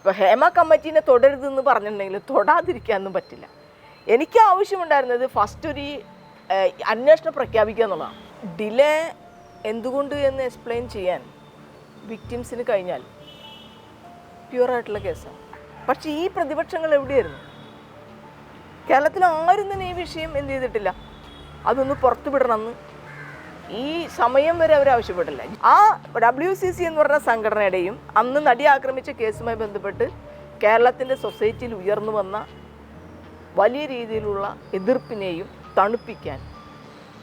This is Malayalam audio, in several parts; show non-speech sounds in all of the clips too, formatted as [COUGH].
ഇപ്പോൾ ഹേമ കമ്മിറ്റീനെ തുടരുതെന്ന് പറഞ്ഞിട്ടുണ്ടെങ്കിൽ തൊടാതിരിക്കാനൊന്നും പറ്റില്ല. എനിക്ക് ആവശ്യമുണ്ടായിരുന്നത് ഫസ്റ്റ് ഒരു അന്വേഷണം പ്രഖ്യാപിക്കുക എന്നുള്ളതാണ്. ഡിലേ എന്തുകൊണ്ട് എന്ന് എക്സ്പ്ലെയിൻ ചെയ്യാൻ വിക്ടിംസിന് കഴിഞ്ഞാൽ പ്യുവറായിട്ടുള്ള കേസാണ് പക്ഷേ ഈ പ്രതിപക്ഷങ്ങൾ എവിടെയായിരുന്നു? കേരളത്തിൽ ആരും തന്നെ ഈ വിഷയം എന്ത് ചെയ്തിട്ടില്ല. അതൊന്ന് പുറത്തു വിടണമെന്ന് ഈ സമയം വരെ അവർ ആവശ്യപ്പെട്ടില്ല. ആ ഡബ്ല്യു സി സി എന്ന് പറഞ്ഞ സംഘടനയുടെയും അന്ന് നടി ആക്രമിച്ച കേസുമായി ബന്ധപ്പെട്ട് കേരളത്തിന്റെ സൊസൈറ്റിയിൽ ഉയർന്നു വന്ന വലിയ രീതിയിലുള്ള എതിർപ്പിനെയും തണുപ്പിക്കാൻ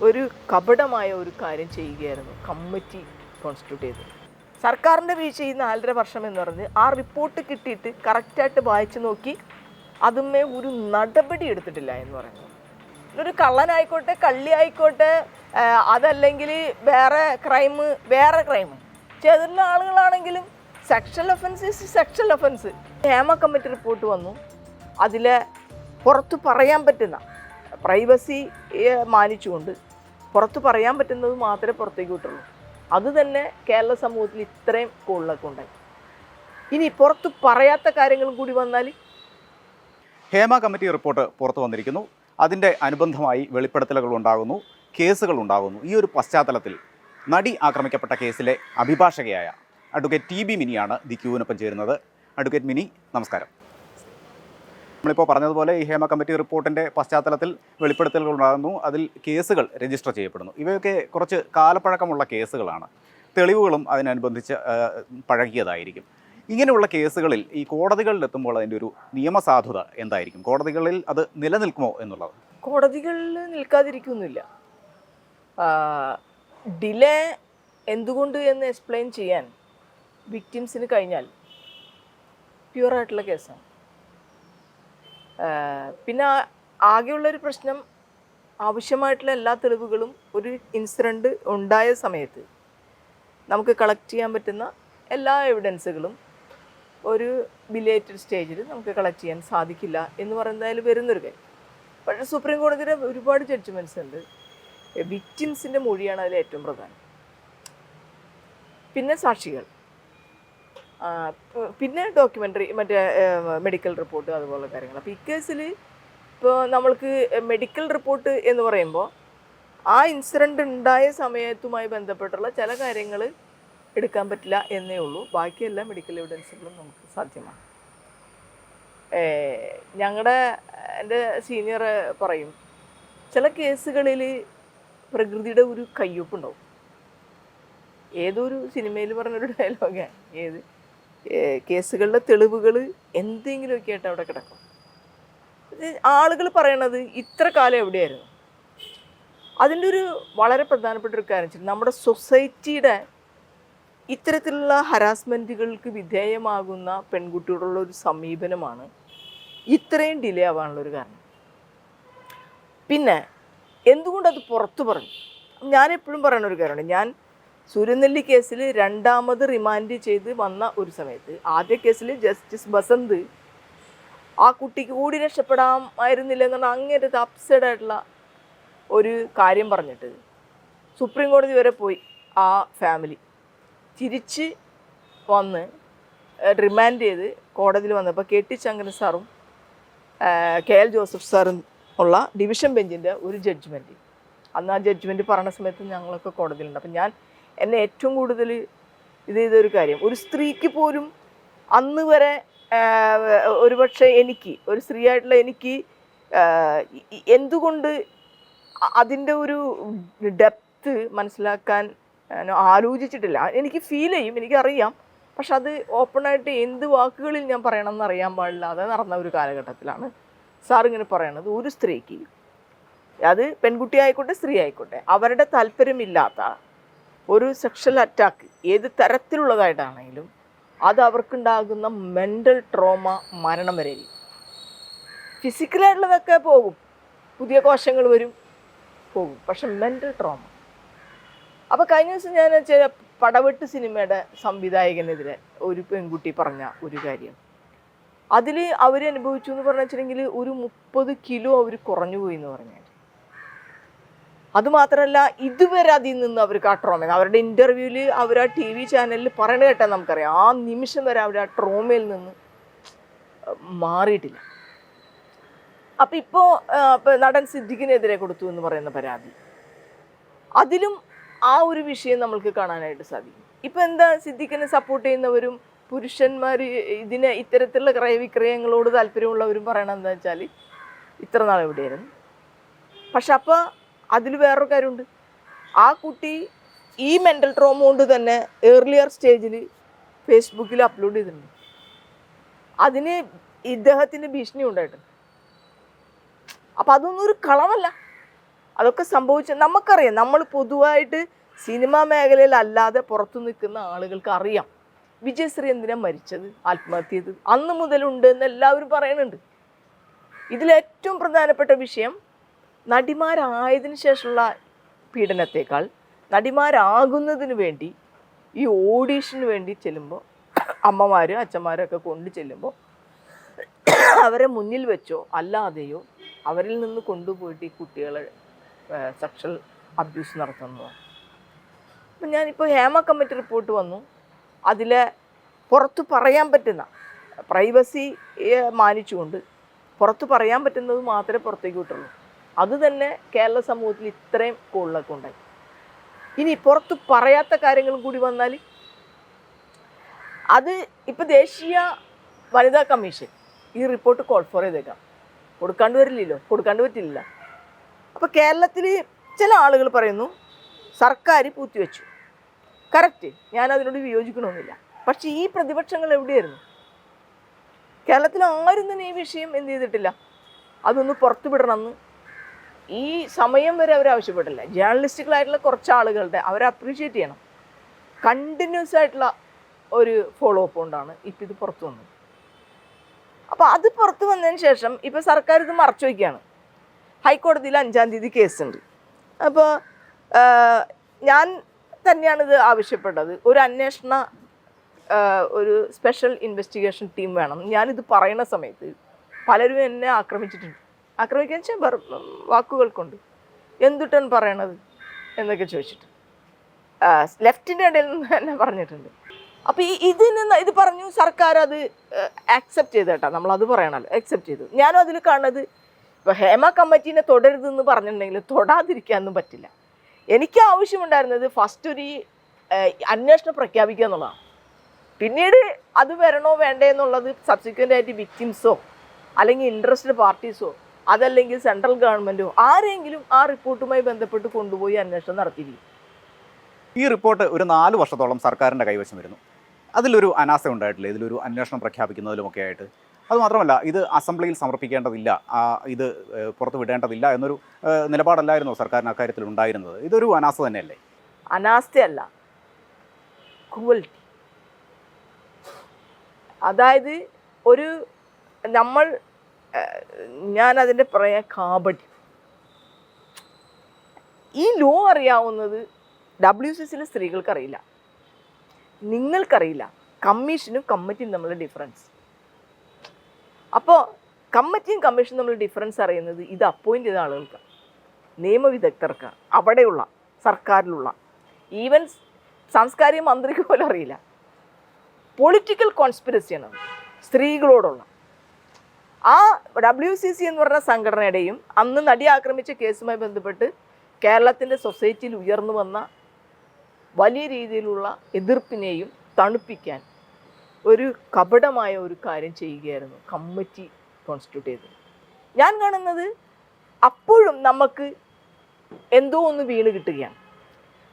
ഒരു കപടമായ ഒരു കാര്യം ചെയ്യുകയായിരുന്നു കമ്മിറ്റി കോൺസ്റ്റിറ്റ്യൂട്ട് ചെയ്തത്. സർക്കാരിന്റെ വീഴ്ച ഈ നാലര വർഷം എന്ന് പറഞ്ഞ് ആ റിപ്പോർട്ട് കിട്ടിയിട്ട് കറക്റ്റായിട്ട് വായിച്ചു നോക്കി അതുമേ ഒരു നടപടി എടുത്തിട്ടില്ല എന്ന് പറയുന്നത് ഒരു കള്ളനായിക്കോട്ടെ കള്ളി ആയിക്കോട്ടെ അതല്ലെങ്കിൽ വേറെ ക്രൈം വേറെ ക്രൈം ചെയ്തിട്ടുള്ള ആളുകളാണെങ്കിലും sexual offence is sexual offence Hema committee report വന്നു. അതിൽ പുറത്ത് പറയാൻ പറ്റുന്ന പ്രൈവസി മാനിച്ചുകൊണ്ട് പുറത്ത് പറയാൻ പറ്റുന്നത് മാത്രമേ പുറത്തേക്ക് വിട്ടുള്ളൂ. അത് തന്നെ കേരള സമൂഹത്തിൽ ഇത്രയും കൂടുതലൊക്കെ ഉണ്ടായി. ഇനി പുറത്ത് പറയാത്ത കാര്യങ്ങളും കൂടി വന്നാൽ ഹേമ കമ്മിറ്റി റിപ്പോർട്ട് പുറത്തു വന്നിരിക്കുന്നു. അതിന്റെ അനുബന്ധമായി വെളിപ്പെടുത്തലുകൾ ഉണ്ടാകുന്നു കേസുകൾ ഉണ്ടാകുന്നു. ഈ ഒരു പശ്ചാത്തലത്തിൽ നടി ആക്രമിക്കപ്പെട്ട കേസിലെ അഭിഭാഷകയായ അഡ്വക്കേറ്റ് ടി ബി മിനിയാണ് ദി ക്യൂവിനൊപ്പം ചേരുന്നത്. അഡ്വക്കേറ്റ് മിനി നമസ്കാരം. നമ്മളിപ്പോൾ പറഞ്ഞതുപോലെ ഈ ഹേമ കമ്മിറ്റി റിപ്പോർട്ടിന്റെ പശ്ചാത്തലത്തിൽ വെളിപ്പെടുത്തലുകൾ ഉണ്ടാകുന്നു. അതിൽ കേസുകൾ രജിസ്റ്റർ ചെയ്യപ്പെടുന്നു. ഇവയൊക്കെ കുറച്ച് കാലപ്പഴക്കമുള്ള കേസുകളാണ്. തെളിവുകളും അതിനനുബന്ധിച്ച് പഴകിയതായിരിക്കും. ഇങ്ങനെയുള്ള കേസുകളിൽ ഈ കോടതികളിൽ എത്തുമ്പോൾ അതിന്റെ ഒരു നിയമസാധുത എന്തായിരിക്കും? കോടതികളിൽ അത് നിലനിൽക്കുമോ എന്നുള്ളത്? കോടതികളിൽ നിൽക്കാതിരിക്കുന്നില്ല. ഡിലേ എന്തുകൊണ്ട് എന്ന് എക്സ്പ്ലെയിൻ ചെയ്യാൻ വിക്ടിംസിന് കഴിഞ്ഞാൽ പ്യുവറായിട്ടുള്ള കേസാണ്. പിന്നെ ആകെയുള്ളൊരു പ്രശ്നം ആവശ്യമായിട്ടുള്ള എല്ലാ തെളിവുകളും ഒരു ഇൻസിഡന്റ് ഉണ്ടായ സമയത്ത് നമുക്ക് കളക്ട് ചെയ്യാൻ പറ്റുന്ന എല്ലാ എവിഡൻസുകളും ഒരു ബിലേറ്റഡ് സ്റ്റേജിൽ നമുക്ക് കളക്ട് ചെയ്യാൻ സാധിക്കില്ല എന്ന് പറയുന്നതിൽ വരുന്നൊരു കാര്യം. പക്ഷേ സുപ്രീം കോടതിയുടെ ഒരുപാട് ജഡ്ജ്മെന്റ്സ് ഉണ്ട്. വിക്റ്റിംസിന്റെ മൊഴിയാണ് അതിൽ ഏറ്റവും പ്രധാനം. പിന്നെ സാക്ഷികൾ. പിന്നെ ഡോക്യുമെന്ററി മറ്റേ മെഡിക്കൽ റിപ്പോർട്ട് അതുപോലുള്ള കാര്യങ്ങൾ. അപ്പോൾ ഇക്കേസിൽ ഇപ്പോൾ നമ്മൾക്ക് മെഡിക്കൽ റിപ്പോർട്ട് എന്ന് പറയുമ്പോൾ ആ ഇൻസിഡന്റ് ഉണ്ടായ സമയത്തുമായി ബന്ധപ്പെട്ടുള്ള ചില കാര്യങ്ങൾ എടുക്കാൻ പറ്റില്ല എന്നേ ഉള്ളൂ. ബാക്കിയെല്ലാ മെഡിക്കൽ എവിഡൻസുകളും നമുക്ക് സാധ്യമാണ്. ഞങ്ങളുടെ എന്റെ സീനിയർ പറയും ചില കേസുകളിൽ പ്രകൃതിയുടെ ഒരു കയ്യൊപ്പുണ്ടാവും. ഏതൊരു സിനിമയിൽ പറഞ്ഞൊരു ഡയലോഗാണ് ഏത് കേസുകളുടെ തെളിവുകൾ എന്തെങ്കിലുമൊക്കെ ആയിട്ട് അവിടെ കിടക്കും. ആളുകൾ പറയണത് ഇത്ര കാലം എവിടെയായിരുന്നു? അതിന്റെ ഒരു വളരെ പ്രധാനപ്പെട്ട ഒരു കാര്യം നമ്മുടെ സൊസൈറ്റിയുടെ ഇത്തരത്തിലുള്ള ഹരാസ്മെന്റുകൾക്ക് വിധേയമാകുന്ന പെൺകുട്ടിയോടുള്ള ഒരു സമീപനമാണ് ഇത്രയും ഡിലേ ആവാനുള്ള ഒരു കാരണം. പിന്നെ എന്തുകൊണ്ടത് പുറത്തു പറഞ്ഞു? ഞാൻ എപ്പോഴും പറയുന്ന ഒരു കാര്യമാണ്. ഞാൻ സൂര്യനെല്ലി കേസിൽ രണ്ടാമത് റിമാൻഡ് ചെയ്ത് വന്ന ഒരു സമയത്ത് ആദ്യ കേസിൽ ജസ്റ്റിസ് ബസന്ത് ആ കുട്ടിക്ക് കൂടി രക്ഷപ്പെടാമായിരുന്നില്ല എന്നുള്ള അങ്ങേറ്റത്ത് അപ്സൈഡ് ആയിട്ടുള്ള ഒരു കാര്യം പറഞ്ഞിട്ട് സുപ്രീം കോടതി വരെ പോയി ആ ഫാമിലി തിരിച്ച് വന്ന് റിമാൻഡ് ചെയ്ത് കോടതിയിൽ വന്നപ്പോൾ കെ ടി ശങ്കരൻ സാറും കെ എൽ ജോസഫ് സാറും ഉള്ള ഡിവിഷൻ ബെഞ്ചിന്റെ ഒരു ജഡ്ജ്മെന്റ് അന്ന് ആ ജഡ്ജ്മെന്റ് പറഞ്ഞ സമയത്ത് ഞങ്ങളൊക്കെ കോടതിയിലുണ്ട്. അപ്പം ഞാൻ എന്നെ ഏറ്റവും കൂടുതൽ ഇത് ചെയ്തൊരു കാര്യം ഒരു സ്ത്രീക്ക് പോലും അന്ന് വരെ ഒരുപക്ഷെ എനിക്ക് ഒരു സ്ത്രീ ആയിട്ടുള്ള എനിക്ക് എന്തുകൊണ്ട് അതിന്റെ ഒരു ഡെപ്ത്ത് മനസ്സിലാക്കാൻ ആലോചിച്ചിട്ടില്ല. എനിക്ക് ഫീൽ ചെയ്യും എനിക്കറിയാം. പക്ഷെ അത് ഓപ്പണായിട്ട് എന്ത് വാക്കുകളിൽ ഞാൻ പറയണമെന്ന് അറിയാൻ പാടില്ലാതെ നടന്ന ഒരു കാലഘട്ടത്തിലാണ്. സാർ ഇങ്ങനെ പറയണത് ഒരു സ്ത്രീക്ക് അത് പെൺകുട്ടി ആയിക്കോട്ടെ സ്ത്രീ ആയിക്കോട്ടെ അവരുടെ താല്പര്യമില്ലാത്ത ഒരു സെക്ഷൽ അറ്റാക്ക് ഏത് തരത്തിലുള്ളതായിട്ടാണെങ്കിലും അത് അവർക്കുണ്ടാകുന്ന മെന്റൽ ട്രോമ മരണം വരെ. ഫിസിക്കലായിട്ടുള്ളതൊക്കെ പോകും. പുതിയ കോശങ്ങൾ വരും പോകും. പക്ഷെ മെന്റൽ ട്രോമ അപ്പോൾ കഴിഞ്ഞ ദിവസം ഞാൻ ചില പടവെട്ട് സിനിമയുടെ സംവിധായകനെതിരെ ഒരു പെൺകുട്ടി പറഞ്ഞ ഒരു കാര്യം. അതിൽ അവർ അനുഭവിച്ചു എന്ന് പറഞ്ഞു വെച്ചിട്ടുണ്ടെങ്കിൽ ഒരു മുപ്പത് കിലോ അവർ കുറഞ്ഞു പോയി എന്ന് പറഞ്ഞാൽ അതുമാത്രമല്ല ഇതുവരെ അതിൽ നിന്ന് അവർ ആ ട്രോമ അവരുടെ ഇന്റർവ്യൂവിൽ അവർ ആ ടി വി ചാനലിൽ പറയണ കേട്ടാൽ നമുക്കറിയാം. ആ നിമിഷം വരെ അവർ ആ ട്രോമയിൽ നിന്ന് മാറിയിട്ടില്ല. അപ്പം ഇപ്പോൾ നടൻ സിദ്ദിഖിനെതിരെ കൊടുത്തു എന്ന് പറയുന്ന പരാതി. അതിലും ആ ഒരു വിഷയം നമ്മൾക്ക് കാണാനായിട്ട് സാധിക്കും. ഇപ്പം എന്താ സിദ്ദിഖിനെ സപ്പോർട്ട് ചെയ്യുന്നവരും പുരുഷന്മാർ ഇതിന് ഇത്തരത്തിലുള്ള ക്രയവിക്രയങ്ങളോട് താല്പര്യമുള്ളവരും പറയണത് എന്താ വെച്ചാൽ ഇത്ര നാൾ എവിടെയായിരുന്നു? പക്ഷെ അപ്പോൾ അതിൽ വേറൊരു കാര്യമുണ്ട്. ആ കുട്ടി ഈ മെന്റൽ ട്രോമ കൊണ്ട് തന്നെ ഏർലിയർ സ്റ്റേജിൽ ഫേസ്ബുക്കിൽ അപ്ലോഡ് ചെയ്തിട്ടുണ്ട്. അതിന് ഇദ്ദേഹത്തിന് ഭീഷണി ഉണ്ടായിട്ടുണ്ട്. അപ്പം അതൊന്നും ഒരു കളവല്ല. അതൊക്കെ സംഭവിച്ച നമുക്കറിയാം. നമ്മൾ പൊതുവായിട്ട് സിനിമാ മേഖലയിൽ അല്ലാതെ പുറത്തു നിൽക്കുന്ന ആളുകൾക്ക് അറിയാം വിജയശ്രീ എന്തിനാ മരിച്ചത് ആത്മഹത്യ ചെയ്തത് അന്ന് മുതലുണ്ട് എന്ന് എല്ലാവരും പറയുന്നുണ്ട്. ഇതിലേറ്റവും പ്രധാനപ്പെട്ട വിഷയം നടിമാരായതിനു ശേഷമുള്ള പീഡനത്തേക്കാൾ നടിമാരാകുന്നതിന് വേണ്ടി ഈ ഓഡീഷന് വേണ്ടി ചെല്ലുമ്പോൾ അമ്മമാരും അച്ഛന്മാരും ഒക്കെ കൊണ്ട് ചെല്ലുമ്പോൾ അവരെ മുന്നിൽ വെച്ചോ അല്ലാതെയോ അവരിൽ നിന്ന് കൊണ്ടുപോയിട്ട് ഈ കുട്ടികളെ സെക്ഷൽ അബ്യൂസ് നടത്തുന്നത്. അപ്പം ഞാനിപ്പോൾ ഹേമ കമ്മിറ്റി റിപ്പോർട്ട് വന്നു. അതിൽ പുറത്ത് പറയാൻ പറ്റുന്ന പ്രൈവസി മാനിച്ചുകൊണ്ട് പുറത്ത് പറയാൻ പറ്റുന്നത് മാത്രമേ പുറത്തേക്ക് വിട്ടുള്ളൂ. അത് തന്നെ കേരള സമൂഹത്തിൽ ഇത്രയും കോളിലൊക്കെ ഉണ്ടായി. ഇനി പുറത്ത് പറയാത്ത കാര്യങ്ങളും കൂടി വന്നാൽ അത് ഇപ്പം ദേശീയ വനിതാ കമ്മീഷൻ ഈ റിപ്പോർട്ട് കോൾ ഫോർ ചെയ്തേക്കാം. കൊടുക്കാണ്ട് വരില്ലല്ലോ. കൊടുക്കാണ്ട് പറ്റില്ല അപ്പോൾ കേരളത്തിൽ ചില ആളുകൾ പറയുന്നു സർക്കാർ പൂത്തിവെച്ചു. കറക്റ്റ് ഞാൻ അതിനോട് വിയോജിക്കണമെന്നില്ല പക്ഷേ ഈ പ്രതിപക്ഷങ്ങൾ എവിടെയായിരുന്നു? കേരളത്തിൽ ആരും തന്നെ ഈ വിഷയം എന്ത് ചെയ്തിട്ടില്ല. അതൊന്ന് പുറത്തുവിടണമെന്ന് ഈ സമയം വരെ അവർ ആവശ്യപ്പെട്ടില്ല. ജേർണലിസ്റ്റുകളായിട്ടുള്ള കുറച്ച് ആളുകളുടെ അവരെ അപ്രീഷിയേറ്റ് ചെയ്യണം. കണ്ടിന്യൂസ് ആയിട്ടുള്ള ഒരു ഫോളോ അപ്പ് കൊണ്ടാണ് ഇപ്പം ഇത് പുറത്തു വന്നത്. അപ്പോൾ അത് പുറത്തു വന്നതിന് ശേഷം ഇപ്പോൾ സർക്കാർ ഇത് മറച്ചു വയ്ക്കുകയാണ് ഹൈക്കോടതിയിൽ അഞ്ചാം തീയതി കേസുണ്ട്. അപ്പോൾ ഞാൻ തന്നെയാണ് ഇത് ആവശ്യപ്പെട്ടത്. ഒരു അന്വേഷണ ഒരു സ്പെഷ്യൽ ഇൻവെസ്റ്റിഗേഷൻ ടീം വേണം. ഞാനിത് പറയുന്ന സമയത്ത് പലരും എന്നെ ആക്രമിച്ചിട്ടുണ്ട്. ആക്രമിക്കാൻ വെച്ചാൽ വാക്കുകൾ കൊണ്ട്. എന്തുട്ടാണ് പറയണത് എന്നൊക്കെ ചോദിച്ചിട്ട്. ലെഫ്റ്റിന്റെ ഇടയിൽ നിന്ന് തന്നെ പറഞ്ഞിട്ടുണ്ട്. അപ്പോൾ ഈ ഇതിന് ഇത് പറഞ്ഞു സർക്കാർ അത് ആക്സെപ്റ്റ് ചെയ്തേട്ടാ. നമ്മളത് പറയണല്ലോ. ആക്സെപ്റ്റ് ചെയ്തു. ഞാനും അതിൽ കാണുന്നത് ഇപ്പോൾ ഹേമ കമ്മിറ്റീനെ തുടരുതെന്ന് പറഞ്ഞിട്ടുണ്ടെങ്കിൽ തൊടാതിരിക്കാനൊന്നും പറ്റില്ല. എനിക്ക് ആവശ്യമുണ്ടായിരുന്നത് ഫസ്റ്റ് ഒരു അന്വേഷണം പ്രഖ്യാപിക്കുക എന്നുള്ളതാണ്. പിന്നീട് അത് വരണോ വേണ്ടേ എന്നുള്ളത് സബ്സിക്വന്റ് ആയിട്ട് വിക്ടിംസോ അല്ലെങ്കിൽ ഇൻട്രസ്റ്റഡ് പാർട്ടീസോ അതല്ലെങ്കിൽ സെൻട്രൽ ഗവൺമെന്റോ ആരെങ്കിലും ആ റിപ്പോർട്ടുമായി ബന്ധപ്പെട്ട് കൊണ്ടുപോയി അന്വേഷണം നടത്തിയിരിക്കും. ഈ റിപ്പോർട്ട് ഒരു നാല് വർഷത്തോളം സർക്കാരിന്റെ കൈവശം വരുന്നു. അതിലൊരു അനാസ ഉണ്ടായിട്ടില്ല. ഇതിലൊരു അന്വേഷണം പ്രഖ്യാപിക്കുന്നതിലുമൊക്കെ ആയിട്ട്. അതുമാത്രമല്ല ഇത് അസംബ്ലിയിൽ സമർപ്പിക്കേണ്ടതില്ല ഇത് പുറത്ത് വിടേണ്ടതില്ല എന്നൊരു നിലപാടല്ലായിരുന്നു സർക്കാരിന് അക്കാര്യത്തിൽ ഉണ്ടായിരുന്നത്. ഇതൊരു അനാസ്ഥ തന്നെയല്ലേ? അനാസ്ഥയല്ല. അതായത് ഒരു നമ്മൾ ഞാൻ അതിന്റെ പറയാ കാപട്യം ഈ ലോ അറിയാവുന്നത് ഡബ്ല്യു സി സിയിലെ സ്ത്രീകൾക്കറിയില്ല. നിങ്ങൾക്കറിയില്ല. കമ്മീഷനും കമ്മിറ്റിയും തമ്മിലുള്ള ഡിഫറൻസ് അപ്പോൾ കമ്മിറ്റിയും കമ്മീഷനും നമ്മൾ ഡിഫറൻസ് അറിയുന്നത് ഇത് അപ്പോയിന്റ് ചെയ്ത ആളുകൾക്കാണ് നിയമവിദഗ്ധർക്ക് അവിടെയുള്ള സർക്കാരിലുള്ള. ഈവൻ സാംസ്കാരിക മന്ത്രിക്ക് പോലും അറിയില്ല. പൊളിറ്റിക്കൽ കോൺസ്പിറസിയാണ് സ്ത്രീകളോടുള്ള. ആ ഡബ്ല്യു സി സി എന്ന് പറഞ്ഞ സംഘടനയുടെയും അന്ന് നടി ആക്രമിച്ച കേസുമായി ബന്ധപ്പെട്ട് കേരളത്തിന്റെ സൊസൈറ്റിയിൽ ഉയർന്നു വന്ന വലിയ രീതിയിലുള്ള എതിർപ്പിനെയും തണുപ്പിക്കാൻ ഒരു കപടമായ ഒരു കാര്യം ചെയ്യുകയായിരുന്നു. കമ്മിറ്റി കോൺസ്റ്റിറ്റ്യൂട്ട് ചെയ്തത്. ഞാൻ കാണുന്നത് അപ്പോഴും നമുക്ക് എന്തോ ഒന്ന് വീണ് കിട്ടുകയാണ്.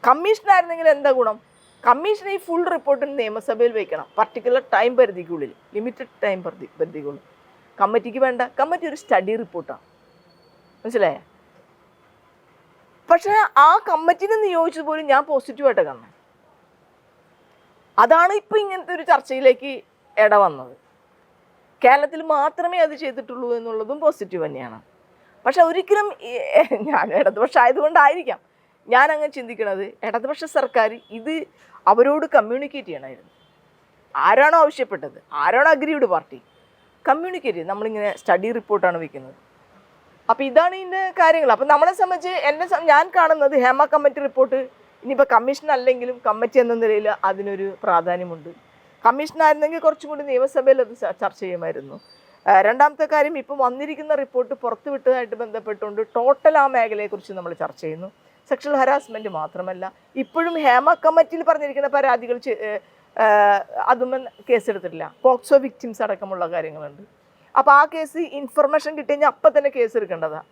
കമ്മീഷനായിരുന്നെങ്കിൽ എന്താ ഗുണം? കമ്മീഷൻ ഈ ഫുൾ റിപ്പോർട്ടിന് നിയമസഭയിൽ വയ്ക്കണം പർട്ടിക്കുലർ ടൈം പരിധിക്കുള്ളിൽ ലിമിറ്റഡ് ടൈം പരിധി പരിധിക്കുള്ളിൽ. കമ്മിറ്റിക്ക് വേണ്ട. കമ്മിറ്റി ഒരു സ്റ്റഡി റിപ്പോർട്ടാണ് മനസ്സിലായേ? പക്ഷേ ആ കമ്മിറ്റിനെ നിയോഗിച്ചത് പോലും ഞാൻ പോസിറ്റീവായിട്ട് കാണണം അതാണ് ഇപ്പോൾ ഇങ്ങനത്തെ ഒരു ചർച്ചയിലേക്ക് ഇട വന്നത്. കേരളത്തിൽ മാത്രമേ അത് ചെയ്തിട്ടുള്ളൂ എന്നുള്ളതും പോസിറ്റീവ് തന്നെയാണ്. പക്ഷെ ഒരിക്കലും ഞാൻ ഇടതുപക്ഷം ആയതുകൊണ്ടായിരിക്കാം ഞാൻ അങ്ങനെ ചിന്തിക്കുന്നത് ഇടതുപക്ഷ സർക്കാർ ഇത് അവരോട് കമ്മ്യൂണിക്കേറ്റ് ചെയ്യണമായിരുന്നു. ആരാണോ ആവശ്യപ്പെട്ടത്? ആരാണോ അഗ്രീഡ് പാർട്ടി കമ്മ്യൂണിക്കേറ്റ് ചെയ്ത് നമ്മളിങ്ങനെ സ്റ്റഡി റിപ്പോർട്ടാണ് വയ്ക്കുന്നത് അപ്പോൾ ഇതാണ് ഇതിന്റെ കാര്യങ്ങൾ. അപ്പം നമ്മളെ സംബന്ധിച്ച് എന്നെ ഞാൻ കാണുന്നത് ഹേമ കമ്മിറ്റി റിപ്പോർട്ട് ഇനിയിപ്പോൾ കമ്മീഷൻ അല്ലെങ്കിലും കമ്മിറ്റി എന്ന നിലയിൽ അതിനൊരു പ്രാധാന്യമുണ്ട്. കമ്മീഷൻ ആയിരുന്നെങ്കിൽ കുറച്ചും കൂടി നിയമസഭയിൽ അത് ചർച്ച ചെയ്യുമായിരുന്നു. രണ്ടാമത്തെ കാര്യം ഇപ്പം വന്നിരിക്കുന്ന റിപ്പോർട്ട് പുറത്തുവിട്ടതായിട്ട് ബന്ധപ്പെട്ടുകൊണ്ട് ടോട്ടൽ ആ മേഖലയെക്കുറിച്ച് നമ്മൾ ചർച്ച ചെയ്യുന്നു. സെക്ഷൽ ഹരാസ്മെന്റ് മാത്രമല്ല ഇപ്പോഴും ഹേമ കമ്മിറ്റിയിൽ പറഞ്ഞിരിക്കുന്ന പരാതികൾ അതൊന്നും കേസെടുത്തിട്ടില്ല പോക്സോ വിക്ടിംസ് അടക്കമുള്ള കാര്യങ്ങളുണ്ട്. അപ്പോൾ ആ കേസ് ഇൻഫർമേഷൻ കിട്ടിക്കഴിഞ്ഞാൽ അപ്പം തന്നെ കേസ് എടുക്കേണ്ടതാണ്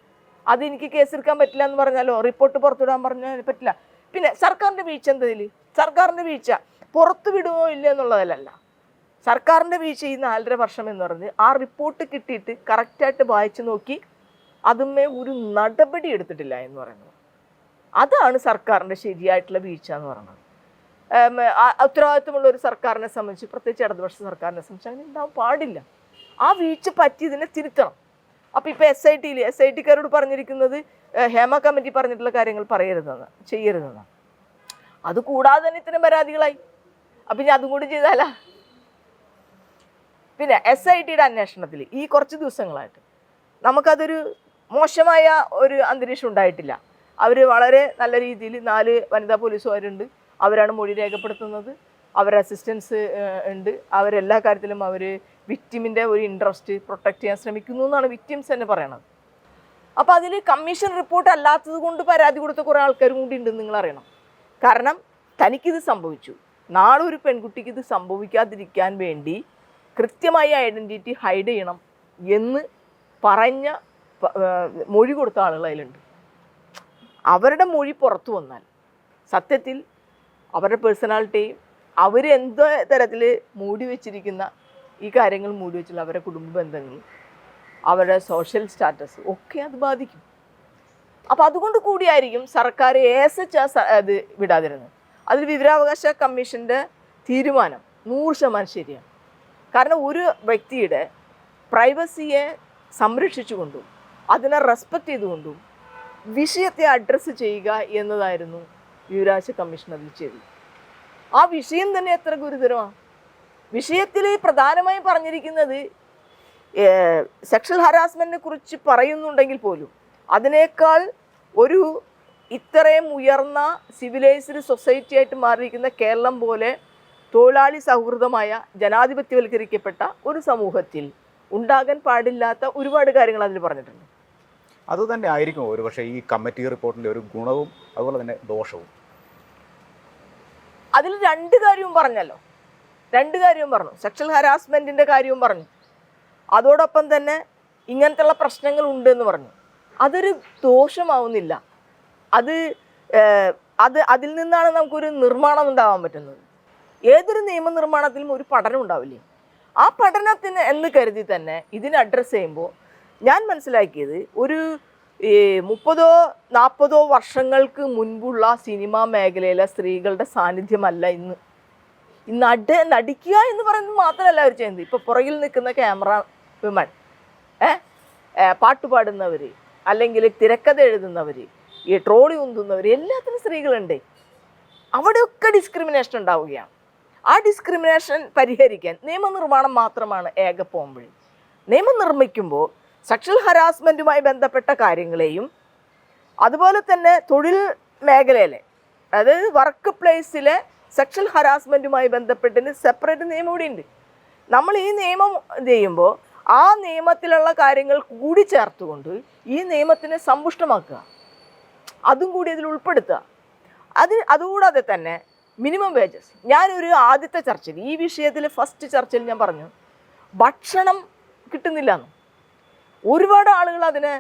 അത് എനിക്ക് കേസ് എടുക്കാൻ പറ്റില്ല എന്ന് പറഞ്ഞാലോ റിപ്പോർട്ട് പുറത്തുവിടാൻ പറഞ്ഞാൽ പറ്റില്ല. പിന്നെ സർക്കാരിന്റെ വീഴ്ച എന്തതിൽ സർക്കാരിന്റെ വീഴ്ച പുറത്തു വിടുമോ ഇല്ല എന്നുള്ളതിലല്ല സർക്കാരിന്റെ വീഴ്ച ഈ നാലര വർഷം എന്ന് പറഞ്ഞ് ആ റിപ്പോർട്ട് കിട്ടിയിട്ട് കറക്റ്റായിട്ട് വായിച്ചു നോക്കി അതുമേ ഒരു നടപടി എടുത്തിട്ടില്ല എന്ന് പറയുന്നത്. അതാണ് സർക്കാരിന്റെ ശരിയായിട്ടുള്ള വീഴ്ച എന്ന് പറയുന്നത്. ഉത്തരവാദിത്വമുള്ള ഒരു സർക്കാരിനെ സംബന്ധിച്ച് പ്രത്യേകിച്ച് ഇടതുപക്ഷ സർക്കാരിനെ സംബന്ധിച്ച് അങ്ങനെ ഉണ്ടാവാൻ പാടില്ല. ആ വീഴ്ച പറ്റിയതിനെ തിരുത്തണം. അപ്പോൾ ഇപ്പോൾ എസ് ഐ ടിയിൽ എസ് ഐ ടിക്കാരോട് പറഞ്ഞിരിക്കുന്നത് ഹേമ കമ്മിറ്റി പറഞ്ഞിട്ടുള്ള കാര്യങ്ങൾ പറയരുതെന്ന് ചെയ്യരുതെന്ന്. അത് കൂടാതെ തന്നെ ഇത്തരം പരാതികളായി. അപ്പം ഇനി അതും കൂടി ചെയ്താലാ. പിന്നെ എസ് ഐ ടിയുടെ അന്വേഷണത്തിൽ ഈ കുറച്ച് ദിവസങ്ങളായിട്ട് നമുക്കതൊരു മോശമായ ഒരു അന്തരീക്ഷം ഉണ്ടായിട്ടില്ല. അവർ വളരെ നല്ല രീതിയിൽ നാല് വനിതാ പോലീസുകാരുണ്ട്. അവരാണ് മൊഴി രേഖപ്പെടുത്തുന്നത്. അവരുടെ അസിസ്റ്റൻസ് ഉണ്ട്. അവരെല്ലാ കാര്യത്തിലും അവർ വിക്റ്റിമിന്റെ ഒരു ഇൻട്രസ്റ്റ് പ്രൊട്ടക്റ്റ് ചെയ്യാൻ ശ്രമിക്കുന്നു എന്നാണ് വിക്റ്റിംസ് തന്നെ പറയണത്. അപ്പോൾ അതിൽ കമ്മീഷൻ റിപ്പോർട്ട് അല്ലാത്തത് കൊണ്ട് പരാതി കൊടുത്ത കുറേ ആൾക്കാരും കൂടി ഉണ്ടെന്ന് നിങ്ങൾ അറിയണം. കാരണം തനിക്കിത് സംഭവിച്ചു. നാളെ ഒരു പെൺകുട്ടിക്ക് ഇത് സംഭവിക്കാതിരിക്കാൻ വേണ്ടി കൃത്യമായി ഐഡന്റിറ്റി ഹൈഡ് ചെയ്യണം എന്ന് പറഞ്ഞ മൊഴി കൊടുത്ത ആളുകൾ അതിലുണ്ട്. അവരുടെ മൊഴി പുറത്തു വന്നാൽ സത്യത്തിൽ അവരുടെ പേഴ്സണാലിറ്റിയും അവർ എന്ത് തരത്തിൽ മൂടി വെച്ചിരിക്കുന്ന ഈ കാര്യങ്ങൾ മൂടി വെച്ചുള്ള അവരുടെ കുടുംബ ബന്ധങ്ങൾ അവരുടെ സോഷ്യൽ സ്റ്റാറ്റസ് ഒക്കെ അത് ബാധിക്കും. അപ്പോൾ അതുകൊണ്ട് കൂടിയായിരിക്കും സർക്കാർ ഏസച്ച് അത് വിടാതിരുന്നത്. അതിൽ വിവരാവകാശ കമ്മീഷന്റെ തീരുമാനം നൂറ് ശതമാനം ശരിയാണ്. കാരണം ഒരു വ്യക്തിയുടെ പ്രൈവസിയെ സംരക്ഷിച്ചുകൊണ്ടും അതിനെ റെസ്പെക്റ്റ് ചെയ്തുകൊണ്ടും വിഷയത്തെ അഡ്രസ്സ് ചെയ്യുക എന്നതായിരുന്നു വിവരാവകാശ കമ്മീഷൻ അതിൽ ചെയ്തത്. ആ വിഷയം തന്നെ എത്ര ഗുരുതരമാണ് വിഷയത്തിൽ പ്രധാനമായും പറഞ്ഞിരിക്കുന്നത് സെക്ഷൽ ഹറാസ്മെന്റിനെ കുറിച്ച് പറയുന്നുണ്ടെങ്കിൽ പോലും അതിനേക്കാൾ ഒരു ഇത്രയും ഉയർന്ന സിവിലൈസ്ഡ് സൊസൈറ്റി ആയിട്ട് മാറിയിരിക്കുന്ന കേരളം പോലെ തൊഴിലാളി സൗഹൃദമായ ജനാധിപത്യവൽക്കരിക്കപ്പെട്ട ഒരു സമൂഹത്തിൽ ഉണ്ടാകാൻ പാടില്ലാത്ത ഒരുപാട് കാര്യങ്ങൾ അതിൽ പറഞ്ഞിട്ടുണ്ട്. അത് തന്നെ ആയിരിക്കും ഒരുപക്ഷെ ഈ കമ്മിറ്റി റിപ്പോർട്ടിന്റെ ഒരു ഗുണവും അതുപോലെ തന്നെ ദോഷവും. അതിൽ രണ്ട് കാര്യവും പറഞ്ഞല്ലോ. രണ്ട് കാര്യവും പറഞ്ഞു. സെക്ഷൽ ഹരാസ്മെന്റിന്റെ കാര്യവും പറഞ്ഞു. അതോടൊപ്പം തന്നെ ഇങ്ങനത്തെയുള്ള പ്രശ്നങ്ങൾ ഉണ്ട് എന്ന് പറഞ്ഞു. അതൊരു ദോഷമാവുന്നില്ല. അത് അത് അതിൽ നിന്നാണ് നമുക്കൊരു നിർമ്മാണം ഉണ്ടാവാൻ പറ്റുന്നത്. ഏതൊരു നിയമനിർമ്മാണത്തിലും ഒരു പഠനം ഉണ്ടാവില്ലേ? ആ പഠനത്തിന് എന്ന് കരുതി തന്നെ ഇതിനെ അഡ്രസ്സ് ചെയ്യുമ്പോൾ ഞാൻ മനസ്സിലാക്കിയത് ഒരു മുപ്പതോ നാൽപ്പതോ വർഷങ്ങൾക്ക് മുൻപുള്ള സിനിമാ മേഖലയിലെ സ്ത്രീകളുടെ സാന്നിധ്യമല്ല ഇന്ന് നട നടിക്കുക എന്ന് പറയുന്നത് മാത്രമല്ല അവർ ചെയ്യുന്നത്. ഇപ്പോൾ പുറകിൽ നിൽക്കുന്ന ക്യാമറ വിമൺ ഏ? പാട്ടുപാടുന്നവർ പാട്ട് പാടുന്നവർ അല്ലെങ്കിൽ തിരക്കഥ എഴുതുന്നവർ ഈ ട്രോളി ഉന്തുന്നവർ എല്ലാത്തിനും സ്ത്രീകളുണ്ട്. അവിടെയൊക്കെ ഡിസ്ക്രിമിനേഷൻ ഉണ്ടാവുകയാണ്. ആ ഡിസ്ക്രിമിനേഷൻ പരിഹരിക്കാൻ നിയമനിർമ്മാണം മാത്രമാണ് ഏക പോംവഴി നിയമം നിർമ്മിക്കുമ്പോൾ സെക്ഷൽ ഹരാസ്മെന്റുമായി ബന്ധപ്പെട്ട കാര്യങ്ങളെയും അതുപോലെ തന്നെ തൊഴിൽ മേഖലയിലെ അതായത് വർക്ക് പ്ലേസിലെ സെക്ഷൽ ഹരാസ്മെന്റുമായി ബന്ധപ്പെട്ടിന് സെപ്പറേറ്റ് നിയമം കൂടി ഉണ്ട്. നമ്മൾ ഈ നിയമം ചെയ്യുമ്പോൾ ആ നിയമത്തിലുള്ള കാര്യങ്ങൾ കൂടി ചേർത്തുകൊണ്ട് ഈ നിയമത്തിനെ സമ്പുഷ്ടമാക്കുക. അതും കൂടി ഇതിൽ ഉൾപ്പെടുത്തുക. അത് അതുകൂടാതെ തന്നെ മിനിമം വേജസ് ഞാനൊരു ആദ്യത്തെ ചർച്ചയിൽ ഈ വിഷയത്തിൽ ഫസ്റ്റ് ചർച്ചയിൽ ഞാൻ പറഞ്ഞു ഭക്ഷണം കിട്ടുന്നില്ല എന്ന് ഒരുപാട് ആളുകൾ അതിനെ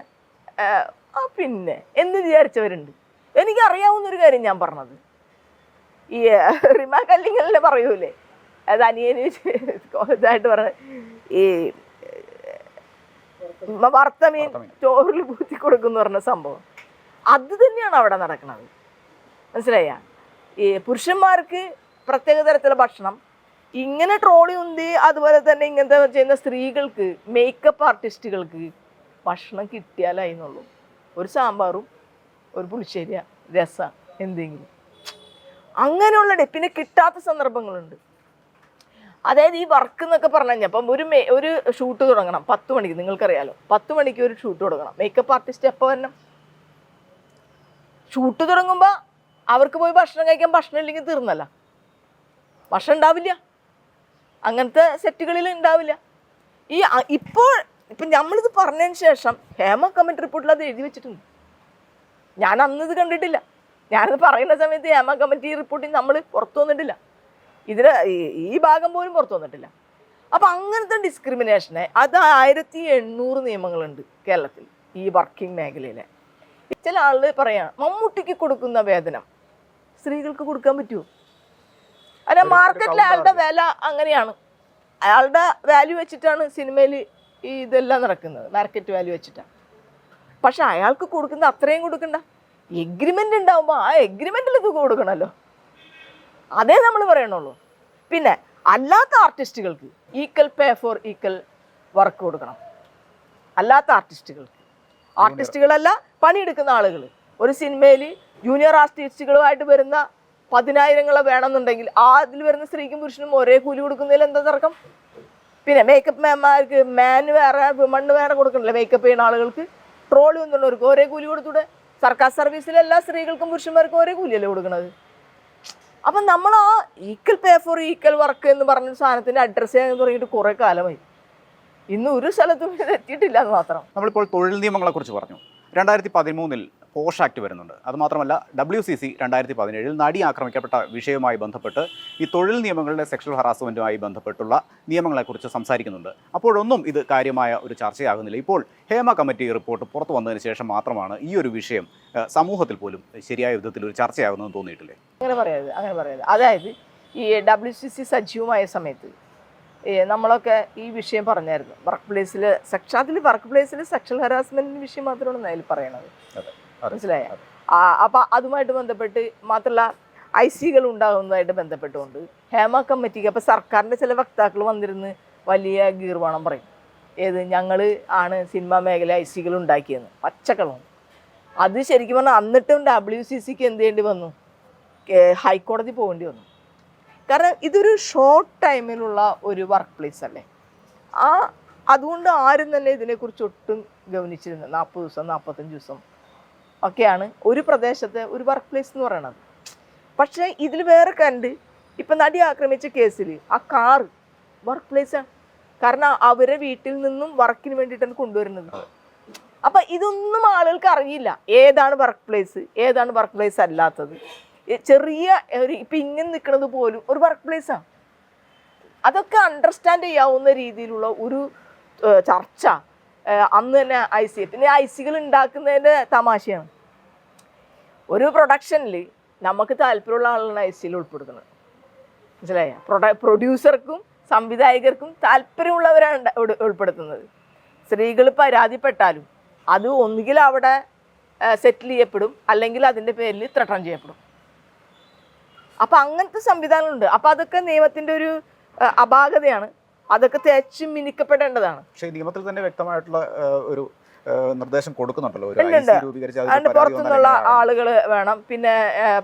പിന്നെ എന്ന് വിചാരിച്ചവരുണ്ട്? എനിക്കറിയാവുന്നൊരു കാര്യം ഞാൻ പറഞ്ഞത്. ഈ റിമ [LAUGHS] കല്ലിങ്ങലിനെ പറയൂലേ? അത് അനിയന് ഇതായിട്ട് പറഞ്ഞ ഈ മ- വറുത്ത മീൻ വറുത്ത മീൻ. ചോറിൽ പൂത്തി കൊടുക്കുന്ന പറഞ്ഞ സംഭവം. അത് തന്നെയാണ് അവിടെ നടക്കുന്നത് മനസ്സിലായ? ഈ പുരുഷന്മാർക്ക് പ്രത്യേക തരത്തിലുള്ള ഭക്ഷണം. ഇങ്ങനെ ട്രോളി ഉന്തി അതുപോലെ തന്നെ ഇങ്ങനത്തെ ചെയ്യുന്ന സ്ത്രീകൾക്ക് മേക്കപ്പ് ആർട്ടിസ്റ്റുകൾക്ക് ഭക്ഷണം കിട്ടിയാലായി എന്നുള്ളൂ. ഒരു സാമ്പാറും ഒരു പുളിശ്ശേരിയ. രസ. എന്തെങ്കിലും. അങ്ങനെയുള്ള ഡെപ്പിനെ കിട്ടാത്ത സന്ദർഭങ്ങളുണ്ട്. അതായത് ഈ വർക്ക് എന്നൊക്കെ പറഞ്ഞു കഴിഞ്ഞാൽ അപ്പം ഒരു ഒരു ഷൂട്ട് തുടങ്ങണം പത്ത് മണിക്ക് നിങ്ങൾക്കറിയാലോ. പത്ത് മണിക്ക് ഒരു ഷൂട്ട് തുടങ്ങണം. മേക്കപ്പ് ആർട്ടിസ്റ്റ് എപ്പോൾ വരണം? ഷൂട്ട് തുടങ്ങുമ്പോൾ അവർക്ക് പോയി ഭക്ഷണം കഴിക്കാൻ ഭക്ഷണം ഇല്ലെങ്കിൽ തീർന്നല്ല. ഭക്ഷണം ഉണ്ടാവില്ല. അങ്ങനത്തെ സെറ്റുകളിൽ ഉണ്ടാവില്ല. ഈ ഇപ്പോൾ ഇപ്പം നമ്മളിത് പറഞ്ഞതിന് ശേഷം ഹേമ കമ്മിറ്റി റിപ്പോർട്ടിൽ അത് എഴുതി വെച്ചിട്ടുണ്ട്. ഞാൻ അന്ന് ഇത് കണ്ടിട്ടില്ല. ഞാനത് പറയുന്ന സമയത്ത് ഹേമ കമ്മിറ്റി റിപ്പോർട്ടിൽ നമ്മൾ പുറത്തു വന്നിട്ടില്ല. ഇതിന് ഈ ഭാഗം പോലും പുറത്തു വന്നിട്ടില്ല. അപ്പം അങ്ങനത്തെ ഡിസ്ക്രിമിനേഷനെ അത് ആയിരത്തി എണ്ണൂറ് നിയമങ്ങളുണ്ട് കേരളത്തിൽ ഈ വർക്കിംഗ് മേഖലയിലെ. ചില ആളുകൾ പറയാം മമ്മൂട്ടിക്ക് കൊടുക്കുന്ന വേതനം സ്ത്രീകൾക്ക് കൊടുക്കാൻ പറ്റുമോ അല്ല മാർക്കറ്റിൽ അയാളുടെ വില അങ്ങനെയാണ്. അയാളുടെ വാല്യൂ വെച്ചിട്ടാണ് സിനിമയിൽ ഈ ഇതെല്ലാം നടക്കുന്നത് മാർക്കറ്റ് വാല്യൂ വെച്ചിട്ടാണ്. പക്ഷെ അയാൾക്ക് കൊടുക്കുന്ന അത്രയും കൊടുക്കണ്ട. എഗ്രിമെന്റ് ഉണ്ടാവുമ്പോൾ ആ എഗ്രിമെന്റിൽ തുക കൊടുക്കണമല്ലോ അതേ നമ്മൾ പറയണുള്ളൂ. പിന്നെ അല്ലാത്ത ആർട്ടിസ്റ്റുകൾക്ക് equal pay for equal work കൊടുക്കണം. അല്ലാത്ത ആർട്ടിസ്റ്റുകൾക്ക് ആർട്ടിസ്റ്റുകളല്ല പണിയെടുക്കുന്ന ആളുകൾ ഒരു സിനിമയിൽ ജൂനിയർ ആർട്ടിസ്റ്റുകളുമായിട്ട് വരുന്ന പതിനായിരങ്ങളെ വേണമെന്നുണ്ടെങ്കിൽ ആ അതിൽ വരുന്ന സ്ത്രീക്കും പുരുഷനും ഒരേ കൂലി കൊടുക്കുന്നതിൽ എന്താ തർക്കം? പിന്നെ മേക്കപ്പ് മാൻമാർക്ക് മാൻ വേറെ വിമണ്ണ് വേറെ കൊടുക്കണില്ല മേക്കപ്പ് ചെയ്യുന്ന ആളുകൾക്ക്. ട്രോളി ഒന്നുള്ളവർക്ക് ഒരേ കൂലി കൊടുത്തൂടെ? സർക്കാർ സർവീസിൽ എല്ലാ സ്ത്രീകൾക്കും പുരുഷന്മാർക്കും ഒരേ കൂലിയല്ലേ കൊടുക്കുന്നത് അപ്പം നമ്മൾ ആ equal pay for equal work എന്ന് പറഞ്ഞ സാധനത്തിന്റെ അഡ്രസ് ചെയ്യാൻ തുടങ്ങിയിട്ട് കുറേ കാലമായി. ഇന്ന് ഒരു സ്ഥലത്തും ഇത് എത്തിയിട്ടില്ല എന്ന് മാത്രം. നമ്മളിപ്പോൾ തൊഴിൽ നിയമങ്ങളെക്കുറിച്ച് പറഞ്ഞു. രണ്ടായിരത്തി പതിമൂന്നിൽ പോഷ് ആക്ട് വരുന്നുണ്ട്. അതുമാത്രമല്ല ഡബ്ല്യു സി സി രണ്ടായിരത്തി പതിനേഴിൽ നടി ആക്രമിക്കപ്പെട്ട വിഷയവുമായി ബന്ധപ്പെട്ട് ഈ തൊഴിൽ നിയമങ്ങളുടെ സെക്ഷൽ ഹറാസ്മെന്റുമായി ബന്ധപ്പെട്ടുള്ള നിയമങ്ങളെക്കുറിച്ച് സംസാരിക്കുന്നുണ്ട്. അപ്പോഴൊന്നും ഇത് കാര്യമായ ഒരു ചർച്ചയാകുന്നില്ല. ഇപ്പോൾ ഹേമ കമ്മിറ്റി റിപ്പോർട്ട് പുറത്തു വന്നതിന് ശേഷം മാത്രമാണ് ഈ ഒരു വിഷയം സമൂഹത്തിൽ പോലും ശരിയായ വിധത്തിൽ ഒരു ചർച്ചയാകുന്നതെന്ന് തോന്നിയിട്ടില്ലേ? അങ്ങനെ പറയരുത് അങ്ങനെ പറയരുത്. അതായത് ഈ ഡബ്ല്യു സി സി സജീവമായ സമയത്ത് നമ്മളൊക്കെ ഈ വിഷയം പറഞ്ഞായിരുന്നു. വർക്ക് പ്ലേസിൽ സെക്ഷ അതിൽ വർക്ക് പ്ലേസിൽ സെക്ഷൽ ഹറാസ്മെന്റിന്റെ വിഷയം മാത്രമാണ് അതിൽ പറയണത്. മനസ്സിലായോ? അപ്പൊ അതുമായിട്ട് ബന്ധപ്പെട്ട് മാത്രമല്ല ഐ സികൾ ഉണ്ടാകുന്നതായിട്ട് ബന്ധപ്പെട്ടുകൊണ്ട് ഹേമ കമ്മിറ്റിക്ക് അപ്പോൾ സർക്കാരിന്റെ ചില വക്താക്കൾ വന്നിരുന്ന് വലിയ ഗീർവാണം പറയും. ഏത് ഞങ്ങൾ ആണ് സിനിമാ മേഖല ഐ സികൾ ഉണ്ടാക്കിയെന്ന് പച്ചക്കള്ളം അത് ശരിക്കും പറഞ്ഞാൽ എന്നിട്ടും ഡബ്ല്യു സി സിക്ക് എന്ത് ചെയ്യേണ്ടി വന്നു? ഹൈക്കോടതി പോകേണ്ടി വന്നു. കാരണം ഇതൊരു ഷോർട്ട് ടൈമിലുള്ള ഒരു വർക്ക് പ്ലേസ് അല്ലേ ആ അതുകൊണ്ട് ആരും തന്നെ ഇതിനെക്കുറിച്ച് ഒട്ടും ഗവനിച്ചിരുന്നു നാൽപ്പത് ദിവസം നാൽപ്പത്തഞ്ച് ദിവസം ഒക്കെയാണ് ഒരു പ്രദേശത്തെ ഒരു വർക്ക് പ്ലേസ് എന്ന് പറയണത്. പക്ഷേ ഇതിൽ വേറെ കണ്ട് ഇപ്പം നടി ആക്രമിച്ച കേസിൽ ആ കാർ വർക്ക് പ്ലേസാണ് കാരണം അവരെ വീട്ടിൽ നിന്നും വർക്കിന് വേണ്ടിയിട്ടാണ് കൊണ്ടുവരുന്നത്. അപ്പം ഇതൊന്നും ആളുകൾക്ക് അറിയില്ല. ഏതാണ് വർക്ക് പ്ലേസ് ഏതാണ് വർക്ക് പ്ലേസ് അല്ലാത്തത് ചെറിയ ഒരു ഇപ്പം ഇങ്ങനെ നിൽക്കുന്നത് പോലും ഒരു വർക്ക് പ്ലേസാണ് അതൊക്കെ അണ്ടർസ്റ്റാൻഡ് ചെയ്യാവുന്ന രീതിയിലുള്ള ഒരു ചർച്ച അന്ന് തന്നെ ഐ സി പിന്നെ ഐ സികൾ ഉണ്ടാക്കുന്നതിന്റെ തമാശയാണ്. ഒരു പ്രൊഡക്ഷനിൽ നമുക്ക് താല്പര്യമുള്ള ആളാണ് ഐ സിയിൽ ഉൾപ്പെടുത്തുന്നത്. മനസ്സിലായ? പ്രൊഡ പ്രൊഡ്യൂസർക്കും സംവിധായകർക്കും താല്പര്യമുള്ളവരാണ് ഉൾപ്പെടുത്തുന്നത്. സ്ത്രീകൾ പരാതിപ്പെട്ടാലും അത് ഒന്നുകിൽ അവിടെ സെറ്റിൽ ചെയ്യപ്പെടും അല്ലെങ്കിൽ അതിന്റെ പേരിൽ ത്രട്ടം ചെയ്യപ്പെടും. അപ്പോൾ അങ്ങനത്തെ സംവിധാനങ്ങളുണ്ട്. അപ്പോൾ അതൊക്കെ നിയമത്തിന്റെ ഒരു അപാകതയാണ്. അതൊക്കെ തേച്ച് മിനിക്കപ്പെടേണ്ടതാണ്. പക്ഷേ നിയമത്തിൽ തന്നെ വ്യക്തമായിട്ടുള്ള ഒരു നിർദ്ദേശം കൊടുക്കുന്നുണ്ടല്ലോ. പുറത്തുനിന്നുള്ള ആളുകൾ വേണം. പിന്നെ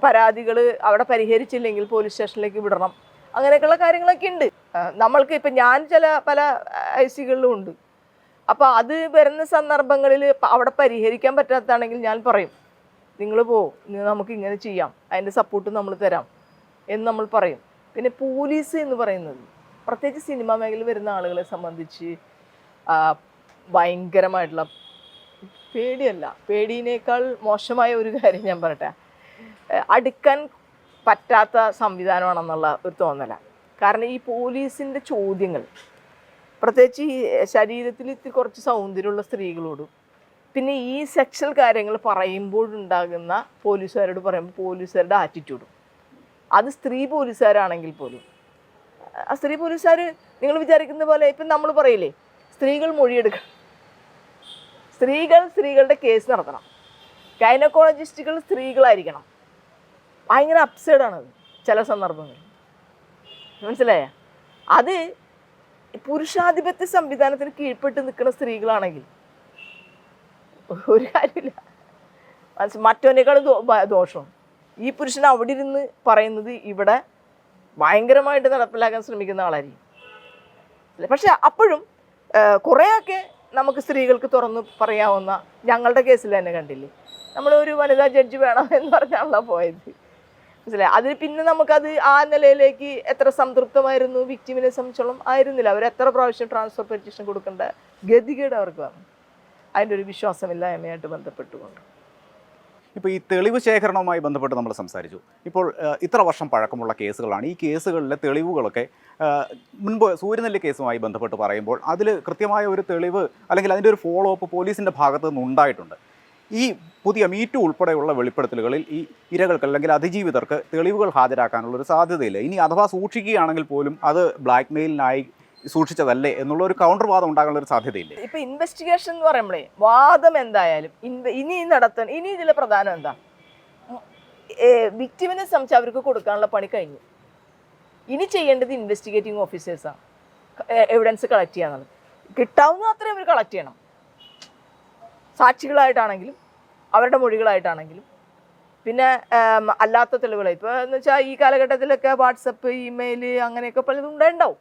പരാതികൾ അവിടെ പരിഹരിച്ചില്ലെങ്കിൽ പോലീസ് സ്റ്റേഷനിലേക്ക് വിടണം. അങ്ങനെയൊക്കെയുള്ള കാര്യങ്ങളൊക്കെ ഉണ്ട്. നമ്മൾക്ക് ഇപ്പം ഞാൻ ചില പല ഐ സികളിലും ഉണ്ട്. അപ്പോൾ അത് വരുന്ന സന്ദർഭങ്ങളിൽ അവിടെ പരിഹരിക്കാൻ പറ്റാത്തതാണെങ്കിൽ ഞാൻ പറയും നിങ്ങൾ പോവും നമുക്ക് ഇങ്ങനെ ചെയ്യാം. അതിന്റെ സപ്പോർട്ട് നമ്മൾ തരാം. എന്ന് നമ്മൾ പറയും. പിന്നെ പോലീസ് എന്ന് പറയുന്നത് പ്രത്യേകിച്ച് സിനിമാ മേഖലയിൽ വരുന്ന ആളുകളെ സംബന്ധിച്ച് ഭയങ്കരമായിട്ടുള്ള പേടിയല്ല. പേടിയേക്കാൾ മോശമായ ഒരു കാര്യം ഞാൻ പറയട്ടെ. അടുക്കാൻ പറ്റാത്ത സംവിധാനമാണെന്നുള്ള ഒരു തോന്നല. കാരണം ഈ പോലീസിന്റെ ചോദ്യങ്ങൾ പ്രത്യേകിച്ച് ഈ ശരീരത്തിൽ ഇത്തിരി കുറച്ച് സൗന്ദര്യമുള്ള സ്ത്രീകളോടും പിന്നെ ഈ സെക്ഷൽ കാര്യങ്ങൾ പറയുമ്പോഴുണ്ടാകുന്ന പോലീസുകാരോട് പറയുമ്പോൾ പോലീസുകാരുടെ ആറ്റിറ്റ്യൂഡും അത് സ്ത്രീ പോലീസുകാരാണെങ്കിൽ പോലും ആ സ്ത്രീ പോലീസുകാർ നിങ്ങൾ വിചാരിക്കുന്ന പോലെ ഇപ്പം നമ്മൾ പറയില്ലേ സ്ത്രീകൾ മൊഴിയെടുക്കണം സ്ത്രീകൾ സ്ത്രീകളുടെ കേസ് നടത്തണം. ഗൈനക്കോളജിസ്റ്റുകൾ സ്ത്രീകളായിരിക്കണം. ഭയങ്കര അപ്സൈഡാണത് ചില സന്ദർഭങ്ങളിൽ. മനസ്സിലായ? അത് പുരുഷാധിപത്യ സംവിധാനത്തിന് കീഴ്പ്പെട്ട് നിൽക്കുന്ന സ്ത്രീകളാണെങ്കിൽ ഒരു കാര്യമില്ല. മനസ്സിൽ മറ്റവനേക്കാളും ദോഷം. ഈ പുരുഷൻ അവിടെ ഇരുന്ന് പറയുന്നത് ഇവിടെ ഭയങ്കരമായിട്ട് നടപ്പിലാക്കാൻ ശ്രമിക്കുന്ന ആളായിരിക്കും. പക്ഷെ അപ്പോഴും കുറേയൊക്കെ നമുക്ക് സ്ത്രീകൾക്ക് തുറന്ന് പറയാവുന്ന ഞങ്ങളുടെ കേസിൽ തന്നെ കണ്ടില്ലേ? നമ്മൾ ഒരു വനിതാ ജഡ്ജ് വേണം എന്ന് പറഞ്ഞാണല്ലോ പോയത്. മനസ്സിലായി? അതിൽ പിന്നെ നമുക്കത് ആ നിലയിലേക്ക് എത്ര സംതൃപ്തമായിരുന്നു വിക്ടിമിനെ സംബന്ധിച്ചോളം ആയിരുന്നില്ല. അവർ എത്ര പ്രാവശ്യം ട്രാൻസ്ഫർ പെറ്റീഷൻ കൊടുക്കേണ്ട ഗതികേട് അവർക്ക് വന്നു. അതിന്റെ ഒരു വിശ്വാസമില്ലായ്മയായിട്ട് ബന്ധപ്പെട്ടുകൊണ്ട്. ഇപ്പോൾ ഈ തെളിവ് ശേഖരണവുമായി ബന്ധപ്പെട്ട് നമ്മൾ സംസാരിച്ചു. ഇപ്പോൾ ഇത്ര വർഷം പഴക്കമുള്ള കേസുകളാണ്. ഈ കേസുകളിലെ തെളിവുകളൊക്കെ മുൻപ് സൂര്യനെല്ലി കേസുമായി ബന്ധപ്പെട്ട് പറയുമ്പോൾ അതിൽ കൃത്യമായ ഒരു തെളിവ് അല്ലെങ്കിൽ അതിന്റെ ഒരു ഫോളോ അപ്പ് പോലീസിന്റെ ഭാഗത്ത് നിന്ന് ഉണ്ടായിട്ടുണ്ട്. ഈ പുതിയ മീറ്റു ഉൾപ്പെടെയുള്ള വെളിപ്പെടുത്തലുകളിൽ ഈ ഇരകൾക്ക് അല്ലെങ്കിൽ അതിജീവിതർക്ക് തെളിവുകൾ ഹാജരാക്കാനുള്ള ഒരു സാധ്യതയില്ല. ഇനി അഥവാ സൂക്ഷിക്കുകയാണെങ്കിൽ പോലും അത് ബ്ലാക്ക് മെയിലിനായി സൂക്ഷിച്ചതല്ലേ എന്നുള്ള ഒരു കൗണ്ടർ വാദം ഉണ്ടാകാനുള്ള ഒരു സാധ്യതയില്ലേ? ഇപ്പൊ ഇൻവെസ്റ്റിഗേഷൻ എന്ന് പറയുമ്പോഴേ വാദം എന്തായാലും ഇനി നടത്താൻ ഇനി ഇതിലെ പ്രധാനം എന്താ? വിക്ടിമിനെ സംബന്ധിച്ച് അവർക്ക് കൊടുക്കാനുള്ള പണി കഴിഞ്ഞു. ഇനി ചെയ്യേണ്ടത് ഇൻവെസ്റ്റിഗേറ്റിംഗ് ഓഫീസേഴ്സാണ് എവിഡൻസ് കളക്ട് ചെയ്യാന്നുള്ളത് കിട്ടാവുന്ന അത്രയും അവർ കളക്ട് ചെയ്യണം. സാക്ഷികളായിട്ടാണെങ്കിലും അവരുടെ മൊഴികളായിട്ടാണെങ്കിലും. പിന്നെ അല്ലാത്ത തെളിവുകൾ ഇപ്പോൾ എന്ന് വെച്ചാൽ ഈ കാലഘട്ടത്തിലൊക്കെ വാട്സപ്പ് ഇമെയിൽ അങ്ങനെയൊക്കെ പലതും ഉണ്ടായിട്ടുണ്ടാവും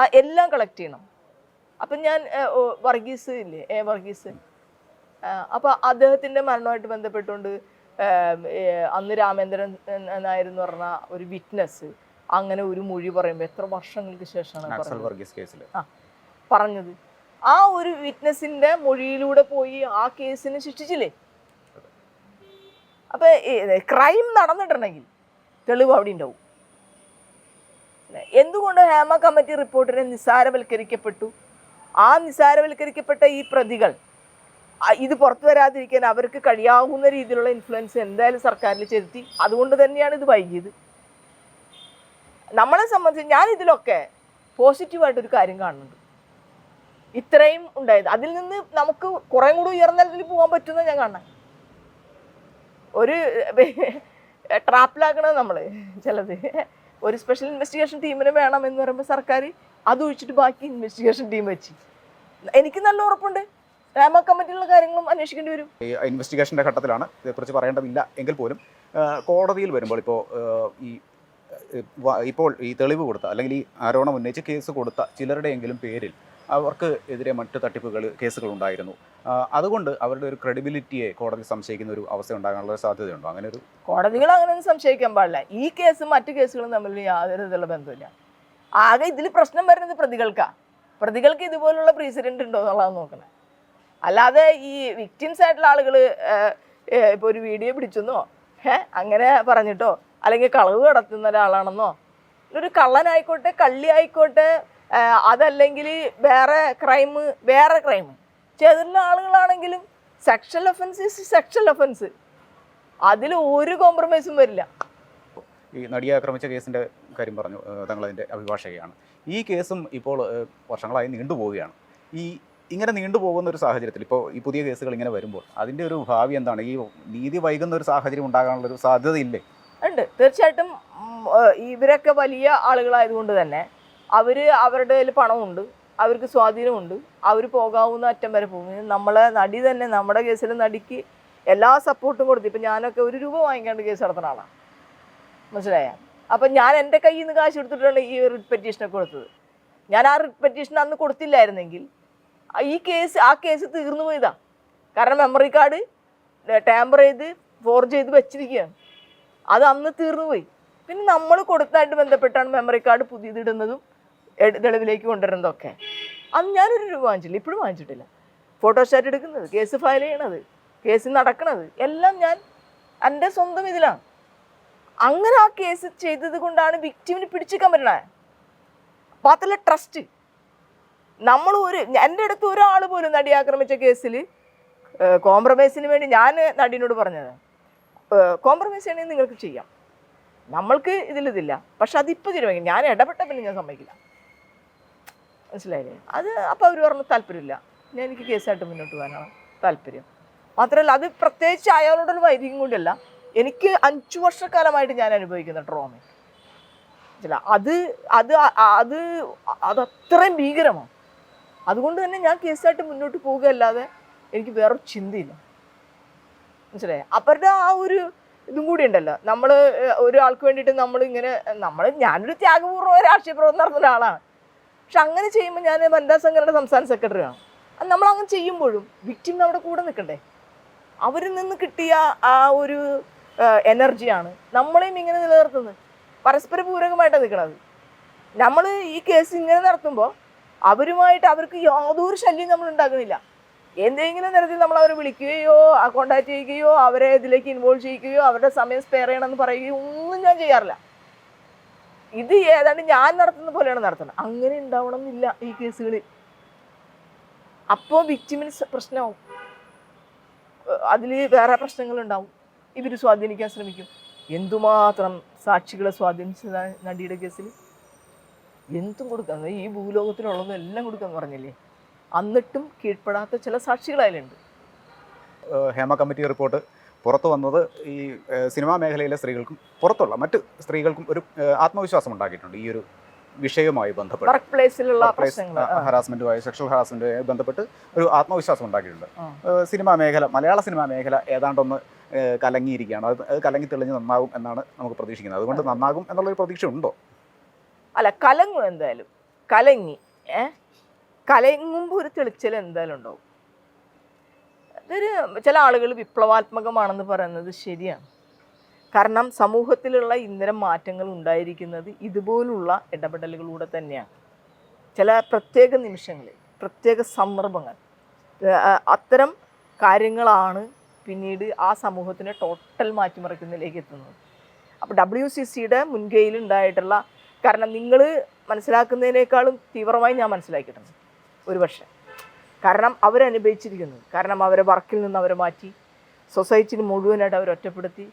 ആ എല്ലാം കളക്ട് ചെയ്യണം. അപ്പം ഞാൻ വർഗീസ് ഇല്ലേ? എ വർഗീസ്. അപ്പോൾ അദ്ദേഹത്തിന്റെ മരണമായിട്ട് ബന്ധപ്പെട്ടുകൊണ്ട് അന്ന് രാമേന്ദ്രൻ എന്നായിരുന്നു പറഞ്ഞ ഒരു വിറ്റ്നസ് അങ്ങനെ ഒരു മൊഴി പറയുമ്പോൾ എത്ര വർഷങ്ങൾക്ക് ശേഷമാണ് പറഞ്ഞത്? ആ ഒരു വിറ്റ്നസിന്റെ മൊഴിയിലൂടെ പോയി ആ കേസിനെ ശിക്ഷിച്ചില്ലേ? അപ്പൊ ക്രൈം നടന്നിട്ടുണ്ടെങ്കിൽ തെളിവ് അവിടെ ഉണ്ടാവും. എന്തുകൊണ്ട് ഹേമ കമ്മിറ്റി റിപ്പോർട്ടിനെ നിസ്സാരവൽക്കരിക്കപ്പെട്ടു? ആ നിസ്സാരവൽക്കരിക്കപ്പെട്ട ഈ പ്രതികൾ ഇത് പുറത്തു വരാതിരിക്കാൻ അവർക്ക് കഴിയാവുന്ന രീതിയിലുള്ള ഇൻഫ്ലുവൻസ് എന്തായാലും സർക്കാരിൽ ചെലുത്തി. അതുകൊണ്ട് തന്നെയാണ് ഇത് വൈകിയത്. നമ്മളെ സംബന്ധിച്ച് ഞാൻ ഇതിലൊക്കെ പോസിറ്റീവായിട്ടൊരു കാര്യം കാണുന്നുണ്ട്. ഇത്രയും ഉണ്ടായത്. അതിൽ നിന്ന് നമുക്ക് കുറേ കൂടി ഉയർന്ന തലത്തിൽ പോകാൻ പറ്റുന്ന ഞാൻ കാണാൻ ഒരു ട്രാപ്പിലാക്കണത് നമ്മൾ ചിലത്. ഒരു സ്പെഷ്യൽ ഇൻവെസ്റ്റിഗേഷൻ ടീമിന് വേണം എന്ന് പറയുമ്പോൾ സർക്കാർ അത് ഒഴിച്ചിട്ട് ബാക്കി ഇൻവെസ്റ്റിഗേഷൻ ടീം വെച്ച്. എനിക്ക് നല്ല ഉറപ്പുണ്ട്. രാമ കമ്മിറ്റിയിലുള്ള കാര്യങ്ങളും അന്വേഷിക്കേണ്ടി വരും. ഇൻവെസ്റ്റിഗേഷന്റെ ഘട്ടത്തിലാണ് ഇതേക്കുറിച്ച് പറയേണ്ടതില്ല. എങ്കിൽ പോലും കോടതിയിൽ വരുമ്പോൾ ഇപ്പോൾ ഈ ഇപ്പോൾ ഈ തെളിവ് കൊടുത്ത അല്ലെങ്കിൽ ഈ ആരോപണം ഉന്നയിച്ച് കേസ് കൊടുത്ത ചിലരുടെയെങ്കിലും പേരിൽ അവർക്ക് എതിരെ മറ്റു തട്ടിപ്പുകൾ കേസുകൾ ഉണ്ടായിരുന്നു അതുകൊണ്ട് അവരുടെ ഒരു ക്രെഡിബിലിറ്റിയെ കോടതി സംശയിക്കുന്ന ഒരു അവസ്ഥ ഉണ്ടാകാനുള്ള സാധ്യതയുണ്ടോ? അങ്ങനെ ഒരു കോടതികൾ അങ്ങനെയൊന്നും സംശയിക്കാൻ പാടില്ല. ഈ കേസും മറ്റു കേസുകളും തമ്മിൽ യാതൊരു വിധമുള്ള ബന്ധമില്ല ആകെ ഇതിൽ പ്രശ്നം വരുന്നത് പ്രതികൾക്കാ. പ്രതികൾക്ക് ഇതുപോലുള്ള പ്രീസിഡന്റ് ഉണ്ടോ എന്നുള്ളതാണ് നോക്കണേ അല്ലാതെ ഈ വിക്ടിംസ് ആയിട്ടുള്ള ആളുകൾ ഇപ്പോൾ ഒരു വീഡിയോ പിടിച്ചെന്നോ അങ്ങനെ പറഞ്ഞിട്ടോ അല്ലെങ്കിൽ കളവ് കടത്തുന്ന ഒരാളാണെന്നോ ഒരു കള്ളനായിക്കോട്ടെ കള്ളിയായിക്കോട്ടെ അതല്ലെങ്കിൽ വേറെ ക്രൈം വേറെ ക്രൈം ചെയ്തിട്ടുള്ള ആളുകളാണെങ്കിലും sexual offence is sexual offence അതിൽ ഒരു കോംപ്രമൈസും വരില്ല. ഈ നടിയെ ആക്രമിച്ച കേസിന്റെ കാര്യം പറഞ്ഞു തങ്ങളതിന്റെ അഭിഭാഷകയാണ്. ഈ കേസും ഇപ്പോൾ വർഷങ്ങളായി നീണ്ടുപോവുകയാണ് ഈ ഇങ്ങനെ നീണ്ടുപോകുന്ന ഒരു സാഹചര്യത്തിൽ ഇപ്പോൾ ഈ പുതിയ കേസുകൾ ഇങ്ങനെ വരുമ്പോൾ അതിന്റെ ഒരു ഭാവി എന്താണ്? ഈ നീതി വൈകുന്ന ഒരു സാഹചര്യം ഉണ്ടാകാനുള്ള ഒരു സാധ്യതയില്ലേ? ഉണ്ട്. തീർച്ചയായിട്ടും ഇവരൊക്കെ വലിയ ആളുകളായതുകൊണ്ട് തന്നെ അവർ അവരുടെ കയ്യിൽ പണമുണ്ട് അവർക്ക് സ്വാധീനമുണ്ട് അവർ പോകാവുന്ന അറ്റം വരെ പോകും. നമ്മളെ നടി തന്നെ നമ്മുടെ കേസിൽ നടിക്ക് എല്ലാ സപ്പോർട്ടും കൊടുത്തു ഇപ്പം ഞാനൊക്കെ ഒരു രൂപ വാങ്ങിക്കാണ്ട് കേസ് നടത്തുന്ന ആളാണ് മനസ്സിലായ? അപ്പം ഞാൻ എന്റെ കയ്യിൽ നിന്ന് കാശ് എടുത്തിട്ടാണ് ഈ റിട്ട് പെറ്റീഷനൊക്കെ കൊടുത്തത്. ഞാൻ ആ റിട്ട് പെറ്റീഷൻ അന്ന് കൊടുത്തില്ലായിരുന്നെങ്കിൽ ഈ കേസ് ആ കേസ് തീർന്നു പോയതാ. കാരണം മെമ്മറി കാർഡ് ടാമ്പർ ചെയ്ത് ഫോർജ് ചെയ്ത് വെച്ചിരിക്കുകയാണ്. അത് അന്ന് തീർന്നു പോയി. പിന്നെ നമ്മൾ കൊടുത്തതായിട്ട് ബന്ധപ്പെട്ടാണ് മെമ്മറി കാർഡ് പുതിയത് ഇടുന്നതും എട്- തെളിവിലേക്ക് കൊണ്ടുവരുന്നതൊക്കെ. അന്ന് ഞാനൊരു രൂപ വാങ്ങിച്ചില്ല ഇപ്പോഴും വാങ്ങിച്ചിട്ടില്ല. ഫോട്ടോസ്റ്റാറ്റ് എടുക്കുന്നത് കേസ് ഫയൽ ചെയ്യണത് കേസ് നടക്കണത് എല്ലാം ഞാൻ എന്റെ സ്വന്തം ഇതിലാണ്. അങ്ങനെ ആ കേസ് ചെയ്തത് കൊണ്ടാണ് വിക്ടിമിന് പിടിച്ചിക്കാൻ പറ്റണേ. അപ്പം അതല്ല ട്രസ്റ്റ് നമ്മൾ ഒരു എന്റെ അടുത്ത് ഒരാൾ പോലും നടി ആക്രമിച്ച കേസിൽ കോംപ്രമൈസിന് വേണ്ടി ഞാൻ നടിനോട് പറഞ്ഞത് കോംപ്രമൈസ് ചെയ്യണമെങ്കിൽ നിങ്ങൾക്ക് ചെയ്യാം. നമ്മൾക്ക് ഇതിലിതില്ല. പക്ഷെ അതിപ്പോൾ തീരുമാനിക്കും. ഞാൻ ഇടപെട്ട പിന്നെ ഞാൻ സമ്മതിക്കില്ല. മനസ്സിലായില്ലേ? അത് അപ്പോൾ അവർ പറഞ്ഞു താല്പര്യമില്ല. ഞാൻ എനിക്ക് കേസായിട്ട് മുന്നോട്ട് പോകാനാണ് താല്പര്യം. മാത്രമല്ല അത് പ്രത്യേകിച്ച് അയാളോടുള്ള വൈദ്യം കൊണ്ടല്ല എനിക്ക് അഞ്ചു വർഷക്കാലമായിട്ട് ഞാൻ അനുഭവിക്കുന്ന ട്രോമ മനസ്സിലാ? അത് അത് അത് അതത്രയും ഭീകരമാണ് അതുകൊണ്ട് തന്നെ ഞാൻ കേസായിട്ട് മുന്നോട്ട് പോകുകയല്ലാതെ എനിക്ക് വേറൊരു ചിന്തയില്ല. മനസ്സിലായി? അവരുടെ ആ ഒരു ഇതും കൂടി ഉണ്ടല്ലോ. നമ്മൾ ഒരാൾക്ക് വേണ്ടിയിട്ട് നമ്മൾ ഇങ്ങനെ നമ്മൾ ഞാനൊരു ത്യാഗപൂർവ രാഷ്ട്രീയ പ്രവർത്തനം നടത്തുന്ന ഒരാളാണ്. പക്ഷെ അങ്ങനെ ചെയ്യുമ്പോൾ ഞാൻ വനിതാ സംഘടനയുടെ സംസ്ഥാന സെക്രട്ടറിയാണ് അത് നമ്മൾ അങ്ങനെ ചെയ്യുമ്പോഴും വിക്റ്റിം നമ്മുടെ കൂടെ നിൽക്കണ്ടേ? അവരിൽ നിന്ന് കിട്ടിയ ആ ഒരു എനർജിയാണ് നമ്മളെയും ഇങ്ങനെ നിലനിർത്തുന്നത്. പരസ്പര പൂരകമായിട്ടാണ് നിൽക്കുന്നത് നമ്മൾ ഈ കേസ് ഇങ്ങനെ നടത്തുമ്പോൾ അവരുമായിട്ട് അവർക്ക് യാതൊരു ശല്യം നമ്മൾ ഉണ്ടാക്കുന്നില്ല. എന്തെങ്കിലും തരത്തിൽ നമ്മൾ അവരെ വിളിക്കുകയോ കോണ്ടാക്ട് ചെയ്യുകയോ അവരെ ഇതിലേക്ക് ഇൻവോൾവ് ചെയ്യുകയോ അവരുടെ സമയം സ്പെയർ ചെയ്യണമെന്ന് പറയുകയോ ഒന്നും ഞാൻ ചെയ്യാറില്ല. ഇത് ഏതാണ്ട് ഞാൻ നടത്തുന്ന പോലെയാണ് നടത്തുന്നത്. അങ്ങനെ ഉണ്ടാവണം എന്നില്ല ഈ കേസുകളിൽ അപ്പോൾ വിക്ടിമിന് പ്രശ്നമാവും. അതിൽ വേറെ പ്രശ്നങ്ങളുണ്ടാവും. ഇവർ സ്വാധീനിക്കാൻ ശ്രമിക്കും. എന്തുമാത്രം സാക്ഷികളെ സ്വാധീനിച്ചതാ നടിയുടെ കേസിൽ എന്തും കൊടുക്കാം. ഈ ഭൂലോകത്തിലുള്ളതും എല്ലാം കൊടുക്കാന്ന് പറഞ്ഞില്ലേ? എന്നിട്ടും കീഴ്പ്പെടാത്ത ചില സാക്ഷികളായാലുണ്ട്. Hema committee report. പുറത്തു വന്നത് ഈ സിനിമാ മേഖലയിലെ സ്ത്രീകൾക്കും പുറത്തുള്ള മറ്റ് സ്ത്രീകൾക്കും ഒരു ആത്മവിശ്വാസം ഉണ്ടാക്കിയിട്ടുണ്ട് ഈ ഒരു വിഷയവുമായി ബന്ധപ്പെട്ട്. വർക്ക് പ്ലേസിലുള്ള ഹറാസ്മെന്റുമായി സെക്ഷൽ ഹറാസ്മെന്റുമായി ബന്ധപ്പെട്ട് ഒരു ആത്മവിശ്വാസം ഉണ്ടാക്കിയിട്ടുണ്ട്. സിനിമാ മേഖല മലയാള സിനിമാ മേഖല ഏതാണ്ടൊന്ന് കലങ്ങിയിരിക്കുകയാണ്. അത് അത് കലങ്ങി തെളിഞ്ഞ് നന്നാകും എന്നാണ് നമുക്ക് പ്രതീക്ഷിക്കുന്നത്. അതുകൊണ്ട് നന്നാകും എന്നുള്ളൊരു പ്രതീക്ഷ ഉണ്ടോ അല്ല കലങ്ങും എന്തായാലും. കലങ്ങി ഏ? കലങ്ങുമ്പോൾ ഒരു തെളിച്ചൽ എന്തായാലും ഉണ്ടാവും. അതൊരു ചില ആളുകൾ വിപ്ലവാത്മകമാണെന്ന് പറയുന്നത് ശരിയാണ്. കാരണം സമൂഹത്തിലുള്ള ഇത്തരം മാറ്റങ്ങൾ ഉണ്ടായിരിക്കുന്നത് ഇതുപോലുള്ള ഇടപെടലുകളിലൂടെ തന്നെയാണ്. ചില പ്രത്യേക നിമിഷങ്ങളിൽ പ്രത്യേക സന്ദർഭങ്ങൾ അത്തരം കാര്യങ്ങളാണ് പിന്നീട് ആ സമൂഹത്തിനെ ടോട്ടൽ മാറ്റിമറിക്കുന്നതിലേക്ക് എത്തുന്നത്. അപ്പോൾ ഡബ്ല്യു സി സിയുടെ മുൻകൈയിൽ ഉണ്ടായിട്ടുള്ള കാരണം നിങ്ങൾ മനസ്സിലാക്കുന്നതിനേക്കാളും തീവ്രമായി ഞാൻ മനസ്സിലാക്കിയിട്ടുണ്ട് ഒരു പക്ഷേ കാരണം അവരനുഭവിച്ചിരിക്കുന്നത് കാരണം അവരെ വർക്കിൽ നിന്ന് അവരെ മാറ്റി സൊസൈറ്റിന് മുഴുവനായിട്ട് അവർ ഒറ്റപ്പെടുത്തി.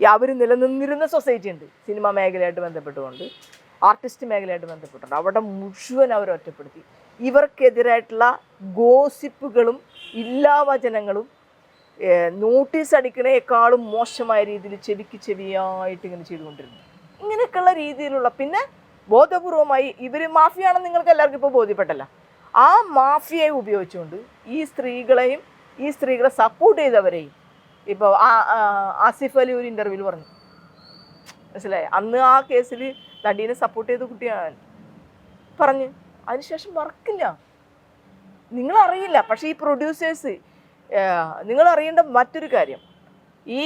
ഈ അവർ നിലനിന്നിരുന്ന സൊസൈറ്റി ഉണ്ട്. സിനിമ മേഖലയായിട്ട് ബന്ധപ്പെട്ടുകൊണ്ട് ആർട്ടിസ്റ്റ് മേഖലയായിട്ട് ബന്ധപ്പെട്ടുണ്ട് അവിടെ മുഴുവൻ അവർ ഒറ്റപ്പെടുത്തി. ഇവർക്കെതിരായിട്ടുള്ള ഗോസിപ്പുകളും ഇല്ലാ വചനങ്ങളും നോട്ടീസ് അടിക്കണേക്കാളും മോശമായ രീതിയിൽ ചെവിക്ക് ചെവിയായിട്ട് ഇങ്ങനെ ചെയ്തുകൊണ്ടിരുന്നു. ഇങ്ങനെയൊക്കെയുള്ള രീതിയിലുള്ള പിന്നെ ബോധപൂർവമായി ഇവർ മാഫിയാണെന്ന് നിങ്ങൾക്ക് എല്ലാവർക്കും ഇപ്പോൾ ബോധ്യപ്പെട്ടല്ല. ആ മാഫിയയെ ഉപയോഗിച്ചുകൊണ്ട് ഈ സ്ത്രീകളെയും ഈ സ്ത്രീകളെ സപ്പോർട്ട് ചെയ്തവരെയും ഇപ്പോൾ ആ ആസിഫ് അലി ഒരു ഇന്റർവ്യൂവിൽ പറഞ്ഞു. മനസ്സിലായി? അന്ന് ആ കേസിൽ നടീനെ സപ്പോർട്ട് ചെയ്ത കുട്ടിയാണ്. പറഞ്ഞ്. അതിനുശേഷം വർക്കില്ല നിങ്ങളറിയില്ല. പക്ഷേ ഈ പ്രൊഡ്യൂസേഴ്സ് നിങ്ങൾ അറിയേണ്ട മറ്റൊരു കാര്യം. ഈ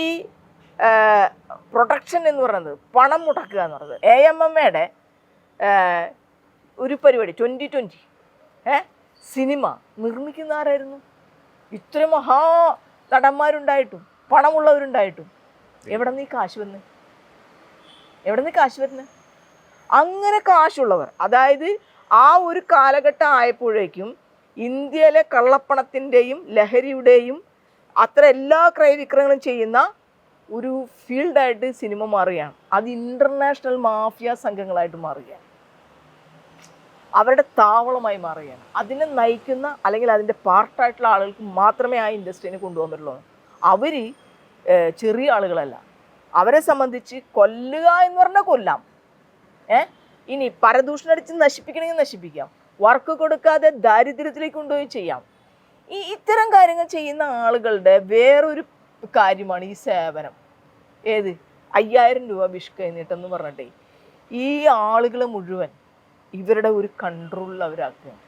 പ്രൊഡക്ഷൻ എന്ന് പറയുന്നത് പണം മുടക്കുക എന്ന് പറയുന്നത് എ എം എം എയുടെ ഒരു പരിപാടി ട്വന്റി ട്വന്റി ഏ? സിനിമ നിർമ്മിക്കുന്ന ആരായിരുന്നു? ഇത്ര മഹാ നടന്മാരുണ്ടായിട്ടും പണമുള്ളവരുണ്ടായിട്ടും. എവിടെ ഈ കാശ് വന്ന്? എവിടെ നിന്ന് കാശ് വരുന്നത് അങ്ങനെ കാശുള്ളവർ അതായത് ആ ഒരു കാലഘട്ടം ആയപ്പോഴേക്കും ഇന്ത്യയിലെ കള്ളപ്പണത്തിന്റെയും ലഹരിയുടെയും അത്ര എല്ലാ ക്രയവിക്രയങ്ങളും ചെയ്യുന്ന ഒരു ഫീൽഡായിട്ട് സിനിമ മാറുകയാണ്. അത് ഇന്റർനാഷണൽ മാഫിയ സംഘങ്ങളായിട്ട് മാറുകയാണ്. അവരുടെ താവളമായി മാറുകയാണ്. അതിനെ നയിക്കുന്ന അല്ലെങ്കിൽ അതിന്റെ പാർട്ടായിട്ടുള്ള ആളുകൾക്ക് മാത്രമേ ആ ഇൻഡസ്ട്രീനെ കൊണ്ടുപോകാൻ പറ്റുള്ളൂ. അവർ ചെറിയ ആളുകളല്ല. അവരെ സംബന്ധിച്ച് കൊല്ലുക എന്ന് പറഞ്ഞാൽ കൊല്ലാം. ഏ? ഇനി പരദൂഷണം അടിച്ച് നശിപ്പിക്കണമെങ്കിൽ നശിപ്പിക്കാം. വർക്ക് കൊടുക്കാതെ ദാരിദ്ര്യത്തിലേക്ക് കൊണ്ടുപോയി ചെയ്യാം. ഈ ഇത്തരം കാര്യങ്ങൾ ചെയ്യുന്ന ആളുകളുടെ വേറൊരു കാര്യമാണ് ഈ സേവനം. ഏത്? അയ്യായിരം രൂപ ബിഷ് കൈനീട്ടെന്ന് പറഞ്ഞിട്ടേ. ഈ ആളുകളെ മുഴുവൻ ഇവരുടെ ഒരു കൺട്രോളിൽ അവരാക്കുകയാണ്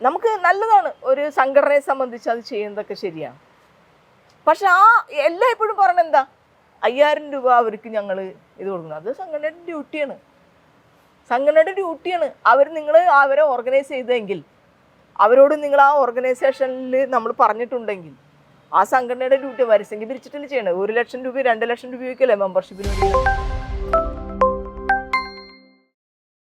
നമുക്ക് നല്ലതാണ് ഒരു സംഘടനയെ സംബന്ധിച്ച് അത് ചെയ്യുന്നതൊക്കെ ശരിയാണ് പക്ഷെ ആ എല്ലായ്പ്പോഴും പറയണത് എന്താ? അയ്യായിരം രൂപ അവർക്ക് ഞങ്ങൾ ഇത് കൊടുക്കുന്നത് അത് സംഘടനയുടെ ഡ്യൂട്ടിയാണ് സംഘടനയുടെ ഡ്യൂട്ടിയാണ് അവർ നിങ്ങൾ അവരെ ഓർഗനൈസ് ചെയ്തെങ്കിൽ അവരോട് നിങ്ങൾ ആ ഓർഗനൈസേഷനിൽ നമ്മൾ പറഞ്ഞിട്ടുണ്ടെങ്കിൽ ആ സംഘടനയുടെ ഡ്യൂട്ടി വരസെങ്കിൽ പിരിച്ചിട്ടല്ലേ ചെയ്യണത് ഒരു ലക്ഷം രൂപ രണ്ട് ലക്ഷം രൂപയൊക്കെയല്ലേ മെമ്പർഷിപ്പിന് വേണ്ടി